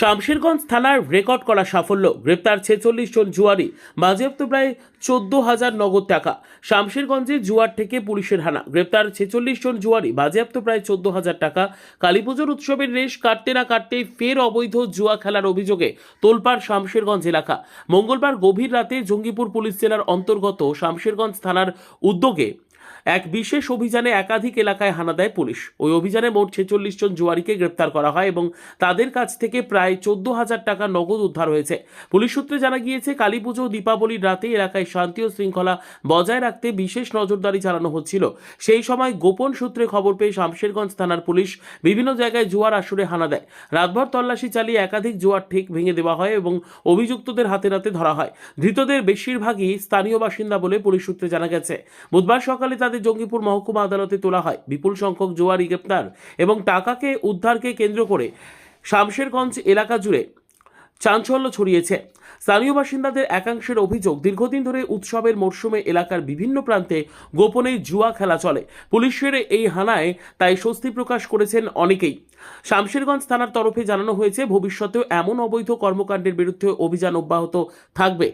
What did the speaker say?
শামশেরগঞ্জ থানার রেকর্ড করা সাফল্য। গ্রেপ্তার ছেচল্লিশ জন জুয়ারি, বাজেয়াপ্ত প্রায় চোদ্দ হাজার নগদ টাকা। শামশেরগঞ্জে জুয়ার থেকে পুলিশের হানা। গ্রেপ্তার ছেচল্লিশ জন জুয়ারি, বাজেয়াপ্ত প্রায় চোদ্দ হাজার টাকা। কালীপুজোর উৎসবের রেশ কাটতে না কাটতেই ফের অবৈধ জুয়া খেলার অভিযোগে তোলপাড় শামশেরগঞ্জ এলাকা। মঙ্গলবার গভীর রাতে জঙ্গিপুর পুলিশ জেলার অন্তর্গত শামশেরগঞ্জ থানার উদ্যোগে এক বিশেষ অভিযানে একাধিক এলাকায় হানা দেয় পুলিশ। ওই অভিযানে মোট ছেচল্লিশ জন জুয়ারিকে গ্রেপ্তার করা হয় এবং তাদের কাছ থেকে প্রায় চোদ্দ হাজার টাকা নগদ উদ্ধার হয়েছে। পুলিশ সূত্রে জানা গিয়েছে, কালী পুজো দীপাবলির রাতে এলাকায় শান্তি ও শৃঙ্খলা বজায় রাখতে বিশেষ নজরদারি চালানো হচ্ছিল। সেই সময় গোপন সূত্রে খবর পেয়ে শামশেরগঞ্জ থানার পুলিশ বিভিন্ন জায়গায় জুয়ার আসরে হানা দেয়। রাতভর তল্লাশি চালিয়ে একাধিক জুয়ার ঠিক ভেঙে দেওয়া হয় এবং অভিযুক্তদের হাতে নাতে ধরা হয়। ধৃতদের বেশিরভাগই স্থানীয় বাসিন্দা বলে পুলিশ সূত্রে জানা গেছে। বুধবার সকালে তাদের জঙ্গিপুর মহকুমা আদালতে তোলা হয়। বিপুল সংখ্যক জুয়ারি গ্রেপ্তার এবং টাকাকে উদ্ধারকে কেন্দ্র করে শামশেরগঞ্জ এলাকা জুড়ে চাঞ্চল্য ছড়িয়েছে। স্থানীয় বাসিন্দাদের একাংশের অভিযোগ, দীর্ঘদিন ধরে উৎসবের মরশুমে এলাকার বিভিন্ন প্রান্তে গোপনে জুয়া খেলা চলে। পুলিশের এই হানায় তাই স্বস্তি প্রকাশ করেছেন অনেকেই। শামশেরগঞ্জ থানার তরফে জানানো হয়েছে, ভবিষ্যতেও এমন অবৈধ কর্মকাণ্ডের বিরুদ্ধে অভিযান অব্যাহত থাকবে।